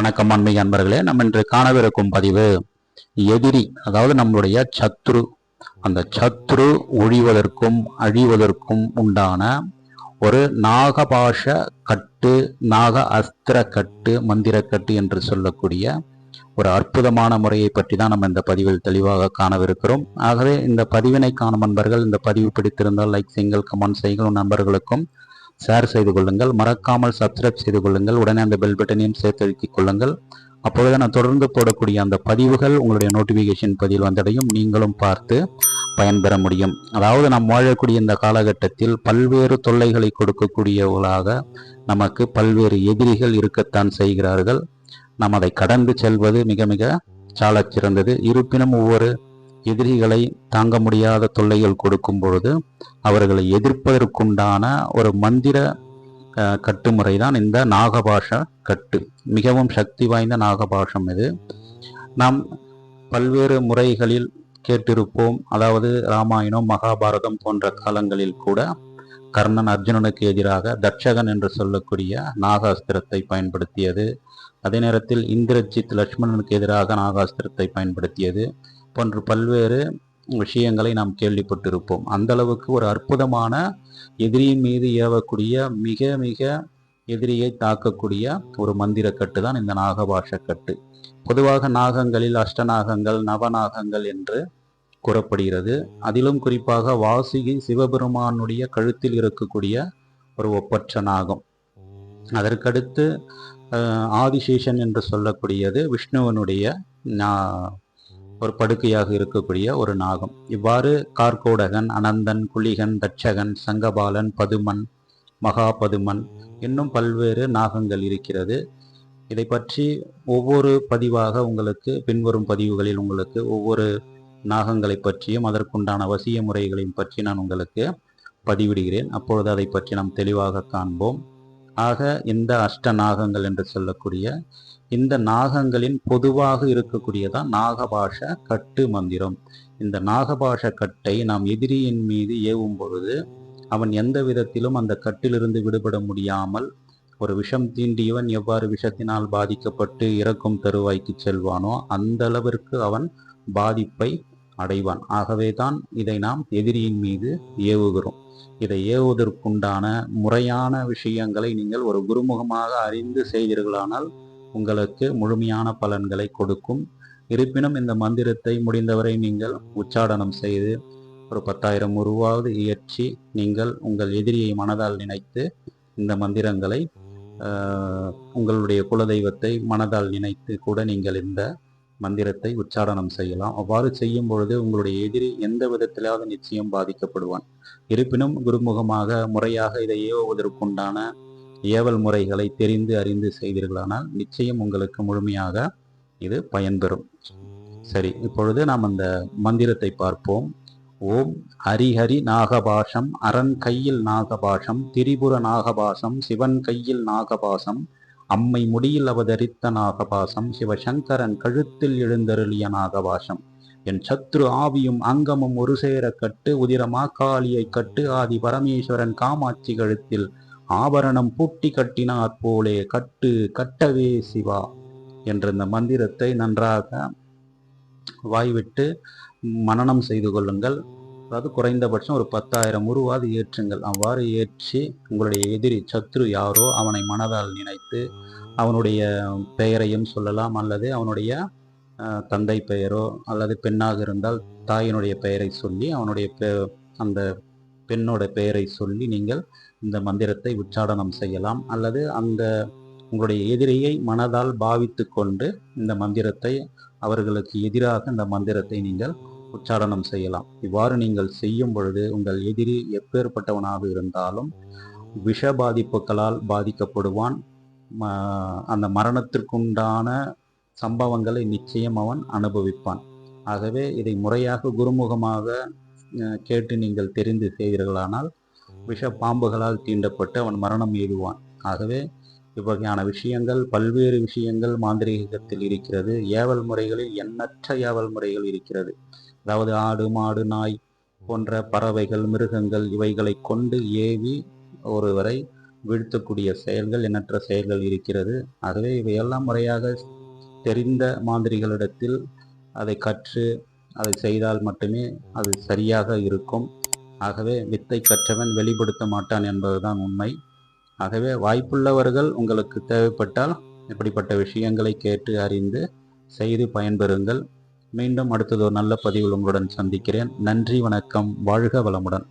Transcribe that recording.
வணக்கம் அண்மை அன்பர்களே. நம்ம இன்று காணவிருக்கும் பதிவு எதிரி அதாவது நம்மளுடைய சத்ரு. அந்த சத்ரு ஒழிவதற்கும் அழிவதற்கும் உண்டான ஒரு நாகபாஷ கட்டு நாக அஸ்திர கட்டு மந்திரக்கட்டு என்று சொல்லக்கூடிய ஒரு அற்புதமான முறையை பற்றி தான் நம்ம இந்த பதிவில் தெளிவாக காணவிருக்கிறோம். ஆகவே இந்த பதிவினை காணும் நண்பர்கள் இந்த பதிவு பிடித்திருந்தால் லைக் செய்யுங்கள் கமெண்ட் செய்யுங்கள். நண்பர்களுக்கும் ஷேர் செய்து கொள்ளுங்கள். மறக்காமல் சப்ஸ்கிரைப் செய்து கொள்ளுங்கள். உடனே அந்த பெல் பட்டனையும் சேர்த்து அழுத்திக் கொள்ளுங்கள். அப்பொழுது நான் தொடர்ந்து போடக்கூடிய அந்த பதிவுகள் உங்களுடைய நோட்டிஃபிகேஷன் பதிவில் வந்தடையும் நீங்களும் பார்த்து பயன்பெற முடியும். அதாவது நாம் வாழக்கூடிய இந்த காலகட்டத்தில் பல்வேறு தொல்லைகளை கொடுக்கக்கூடியவர்களாக நமக்கு பல்வேறு எதிரிகள் இருக்கத்தான் செய்கிறார்கள். நாம் அதை கடந்து செல்வது மிக மிக சாலச் சிறந்தது இருப்பினும் ஒவ்வொரு எதிரிகளை தாங்க முடியாத தொல்லைகள் கொடுக்கும் பொழுது அவர்களை எதிர்ப்பதற்குண்டான ஒரு மந்திர கட்டுமுறை தான் இந்த நாகபாஷ கட்டு. மிகவும் சக்தி வாய்ந்த நாகபாஷம் இது. நாம் பல்வேறு முறைகளில் கேட்டிருப்போம். அதாவது ராமாயணம் மகாபாரதம் போன்ற காலங்களில் கூட கர்ணன் அர்ஜுனனுக்கு எதிராக தட்சகன் என்று சொல்லக்கூடிய நாகாஸ்திரத்தை பயன்படுத்தியது. அதே நேரத்தில் இந்திரஜித் லட்சுமணனுக்கு எதிராக நாகாஸ்திரத்தை பயன்படுத்தியது. போன்ற பல்வேறு விஷயங்களை நாம் கேள்விப்பட்டிருப்போம். அந்த அளவுக்கு ஒரு அற்புதமான எதிரியின் மீது ஏவக்கூடிய மிக மிக எதிரியை தாக்கக்கூடிய ஒரு மந்திர கட்டு தான் இந்த நாகபாஷ கட்டு பொதுவாக நாகங்களில் அஷ்டநாகங்கள் நவநாகங்கள் என்று கூறப்படுகிறது. அதிலும் குறிப்பாக வாசுகி சிவபெருமானுடைய கழுத்தில் இருக்கக்கூடிய ஒரு ஒப்பற்ற நாகம். அதற்கடுத்து ஆதிசேஷன் என்று சொல்லக்கூடியது விஷ்ணுவனுடைய நா- ஒரு படுக்கையாக இருக்கக்கூடிய ஒரு நாகம். இவ்வாறு கார்கோடகன் அனந்தன் குளிகன் தட்சகன் சங்கபாலன் பதுமன் மகாபதுமன் இன்னும் பல்வேறு நாகங்கள் இருக்கிறது. இதை பற்றி ஒவ்வொரு பதிவாக உங்களுக்கு பின்வரும் பதிவுகளில் உங்களுக்கு ஒவ்வொரு நாகங்களை பற்றியும் அதற்குண்டான வசிய முறைகளையும் பற்றி நான் உங்களுக்கு பதிவிடுகிறேன். அப்பொழுது அதை பற்றி நாம் தெளிவாக காண்போம். ஆக இந்த அஷ்ட நாகங்கள் என்று சொல்லக்கூடிய இந்த நாகங்களின் பொதுவாக இருக்கக்கூடியதான் நாகபாஷ கட்டு மந்திரம். இந்த நாகபாஷ கட்டை நாம் எதிரியின் மீது ஏவும் பொழுது அவன் எந்த விதத்திலும் அந்த கட்டிலிருந்து விடுபட முடியாமல் ஒரு விஷம் தீண்டியவன் எவ்வாறு விஷத்தினால் பாதிக்கப்பட்டு இறக்கும் தருவாய்க்கு செல்வானோ அந்த அளவிற்கு அவன் பாதிப்பை அடைவான். ஆகவே தான் இதை நாம் எதிரியின் மீது ஏவுகிறோம். இதை ஏவுவதற்குண்டான முறையான விஷயங்களை நீங்கள் ஒரு குருமுகமாக அறிந்து செய்தீர்களானால் உங்களுக்கு முழுமையான பலன்களை கொடுக்கும். இருப்பினும் இந்த மந்திரத்தை முடிந்தவரை நீங்கள் உச்சாடனம் செய்து ஒரு பத்தாயிரம் உருவாவது இயற்றி நீங்கள் உங்கள் எதிரியை மனதால் நினைத்து இந்த மந்திரங்களை உங்களுடைய குலதெய்வத்தை மனதால் நினைத்து கூட நீங்கள் இந்த மந்திரத்தை உச்சாரணம் செய்யலாம். அவ்வாறு செய்யும் பொழுது உங்களுடைய எதிரி எந்த விதத்திலாவது நிச்சயம் பாதிக்கப்படுவான். இருப்பினும் குருமுகமாக முறையாக இதை ஏவுவதற்குண்டான ஏவல் முறைகளை தெரிந்து அறிந்து செய்தீர்களானால் நிச்சயம் உங்களுக்கு முழுமையாக இது பயன்பெறும். சரி இப்பொழுது நாம் அந்த மந்திரத்தை பார்ப்போம். ஓம் ஹரிஹரி நாகபாஷம் அரண் கையில் நாகபாஷம் திரிபுர நாகபாசம் சிவன் கையில் நாகபாசம் அம்மை முடியில் அவதரித்த நாகபாசம் சிவசங்கரன் கழுத்தில் எழுந்தருளிய நாகபாசம் என் சத்ரு ஆவியும் அங்கமும் ஒரு சேர கட்டு உதிரமா காளியை கட்டு ஆதி பரமேஸ்வரன் காமாட்சி கழுத்தில் ஆபரணம் பூட்டி கட்டினாற் போலே கட்டு கட்டவே சிவா என்ற இந்த மந்திரத்தை நன்றாக வாய்விட்டு மனநம் செய்து கொள்ளுங்கள். அதாவது குறைந்தபட்சம் ஒரு பத்தாயிரம் உருவாது ஏற்றுங்கள். அவ்வாறு ஏற்றி உங்களுடைய எதிரி சத்ரு யாரோ அவனை மனதால் நினைத்து அவனுடைய பெயரையும் சொல்லலாம். அல்லது அவனுடைய தந்தை பெயரோ அல்லது பெண்ணாக இருந்தால் தாயினுடைய பெயரை சொல்லி அவனுடைய பெ- அந்த பெண்ணோட பெயரை சொல்லி நீங்கள் இந்த மந்திரத்தை உச்சாடனம் செய்யலாம். அல்லது அந்த உங்களுடைய எதிரியை மனதால் பாவித்து கொண்டு இந்த மந்திரத்தை அவர்களுக்கு எதிராக இந்த மந்திரத்தை நீங்கள் உச்சாடனம் செய்யலாம். இவ்வாறு நீங்கள் செய்யும் பொழுது உங்கள் எதிரி எப்பேற்பட்டவனாக இருந்தாலும் விஷ பாதிப்புகளால் பாதிக்கப்படுவான். ம- அந்த மரணத்திற்குண்டான சம்பவங்களை நிச்சயம் அவன் அனுபவிப்பான். ஆகவே இதை முறையாக குருமுகமாக கேட்டு நீங்கள் தெரிந்து செய்தீர்களானால் விஷ பாம்புகளால் தீண்டப்பட்டு அவன் மரணம் எய்துவான் ஆகவே இவ்வகையான விஷயங்கள் பல்வேறு விஷயங்கள் மாந்திரீகத்தில் இருக்கிறது. ஏவல் முறைகளில் எண்ணற்ற ஏவல் முறைகள் இருக்கிறது. அதாவது ஆடு மாடு நாய் போன்ற பறவைகள் மிருகங்கள் இவைகளை கொண்டு ஏவி ஒருவரை வீழ்த்தக்கூடிய செயல்கள் எண்ணற்ற செயல்கள் இருக்கிறது. ஆகவே இவையெல்லாம் முறையாக தெரிந்த மாந்திரிகளிடத்தில் அதை கற்று அதை செய்தால் மட்டுமே அது சரியாக இருக்கும். ஆகவே வித்தை கற்றவன் வெளிப்படுத்த மாட்டான் என்பதுதான் உண்மை. ஆகவே வாய்ப்புள்ளவர்கள் உங்களுக்கு தேவைப்பட்டால் இப்படிப்பட்ட விஷயங்களை கேட்டு அறிந்து செய்து பயன்பெறுங்கள். மீண்டும் அடுத்தது ஒரு நல்ல பதிவில் உங்களுடன் சந்திக்கிறேன். நன்றி வணக்கம். வாழ்க வளமுடன்.